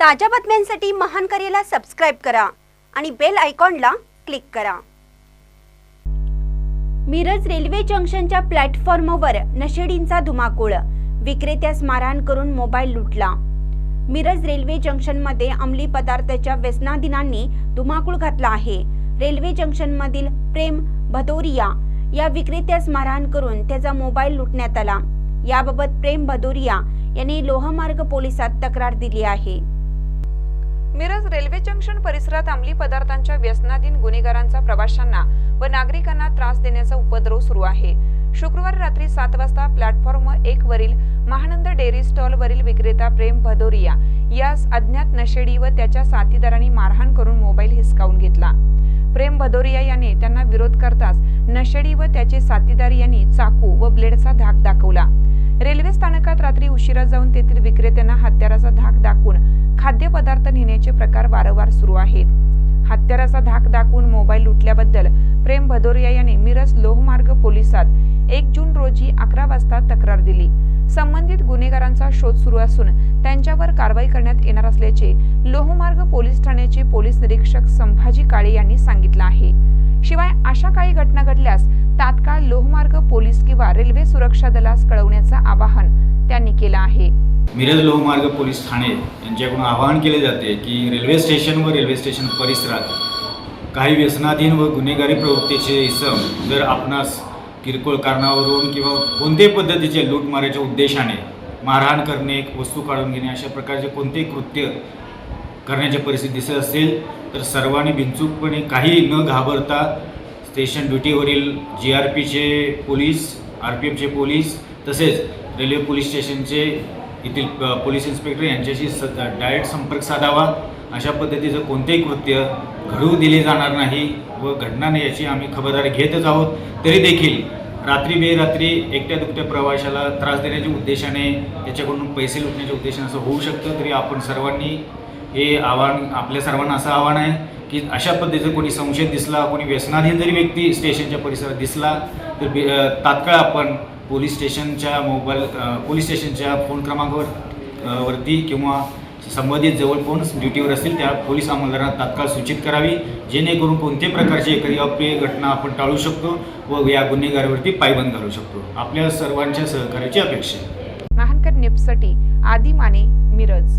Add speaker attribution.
Speaker 1: ताज्या बातम्यांसाठी महान करेला सबस्क्राईब करा आणि बेल आयकॉनला क्लिक करा. मिरज रेल्वे जंक्शनच्या प्लॅटफॉर्मवर नशेडींचा धुमाकूळ. विक्रेत्यास मारहाण करून मोबाईल लुटला. मिरज रेल्वे जंक्शनमध्ये अंमली पदार्थाच्या व्यसनाधीनांनी धुमाकूळ घातला आहे. रेल्वे जंक्शनमधील प्रेम भदोरिया या विक्रेत्यास मारहाण करून त्याचा मोबाईल लुटण्यात आला. याबाबत प्रेम भदोरिया यांनी लोहमार्ग पोलिसात तक्रार दिली आहे.
Speaker 2: रेल्वे जंक्शन परिसरात अंमली पदार्थांच्या व्यसनाधीन गुन्हेगारांचा प्रवाशांना व नागरिकांना त्रास देण्याचा उपद्रव सुरू आहे. शुक्रवारी रात्री सात वाजता प्लॅटफॉर्म एक वरील महानंद डेअरी स्टॉल वरील विक्रेता प्रेम भदोरिया यास अज्ञात नशेडी व त्याच्या साथीदारांनी मारहाण करून मोबाईल हिसकावून घेतला. प्रेम भदोरिया याने त्यांना विरोध करताच नशेडी व त्याचे साथीदार यांनी चाकू व ब्लेडचा धाक दाखवला. रेल्वे स्थानकात रात्री उशिरा जाऊन तेथील विक्रेत्यांना हत्याराचा धाक दाखवून खाद्यपदार्थ नेण्याचे प्रकार वारंवार सुरू आहेत. हत्याराचा धाक दाखवून मोबाईल लुटल्याबद्दल प्रेम भदोरिया याने मिरज लोहमार्ग पोलिसात एक जून रोजी अकरा वाजता तक्रार दिली. संबंधित गुन्हेगारांचा शोध सुरू असून त्यांच्यावर कारवाई करण्यात येणार असल्याचे लोहमार्ग पोलीस ठाण्याचे पोलीस निरीक्षक संभाजी काळे यांनी सांगितलं आहे. शिवाय अशा काही घटना घडल्यास तात्काळ लोहमार्ग पोलीस किंवा रेल्वे सुरक्षा दलास कळवण्याचं आवाहन त्यांनी केलं आहे.
Speaker 3: मिरज लोहमार्ग पोलीस ठाणे यांच्याकडून आवाहन केले जाते की रेल्वे स्टेशन व रेल्वे स्टेशन परिसरात काही व्यसनाधीन व गुन्हेगारी प्रवृत्तीचे इसम जर आपणास किरकोळ कारणावरून किंवा कोणत्याही पद्धतीचे लूटमाराच्या उद्देशाने मारहाण करणे वस्तू काढून घेणे अशा प्रकारचे कोणतेही कृत्य करण्याची परिस्थिती दिसत असेल तर सर्वांनी बिनचूकपणे काही न घाबरता स्टेशन ड्युटीवरील जी आर पीचे पोलीस आर पी एफचे पोलीस तसेच रेल्वे पोलीस स्टेशनचे येथील पोलीस इन्स्पेक्टर यांच्याशी स डायरेक्ट संपर्क साधावा. अशा पद्धतीचं कोणतेही कृत्य घडवू दिले जाणार नाही व घडणार नाही याची आम्ही खबरदारी घेतच आहोत. तरी देखील रात्री बेरात्री एकट्या दुकट्या प्रवाशाला त्रास देण्याच्या उद्देशाने त्याच्याकडून पैसे लुटण्याच्या उद्देशाने असं होऊ शकतं तरी आपण सर्वांनी हे आव्हान आपल्या सर्वांना असं आव्हान आहे की अशा पद्धतीचं कोणी संशय दिसला कोणी व्यसनाधीन जरी व्यक्ती स्टेशनच्या परिसरात दिसला तर बे- तात्काळ आपण पोलीस स्टेशनच्या मोबाईल पोलीस स्टेशनच्या फोन क्रमांकावर वरती किंवा संबंधित जवळ कोण ड्युटीवर असतील त्या पोलीस अंमलदारांना तात्काळ सूचित करावी. जेणेकरून कोणत्याही प्रकारची एखादी अप्रिय घटना आपण टाळू शकतो व या गुन्हेगारावरती पायबंद घालू शकतो. आपल्या सर्वांच्या सहकार्याची अपेक्षा आहे.
Speaker 2: महानकर न्यूजसाठी आदी माने मिरज.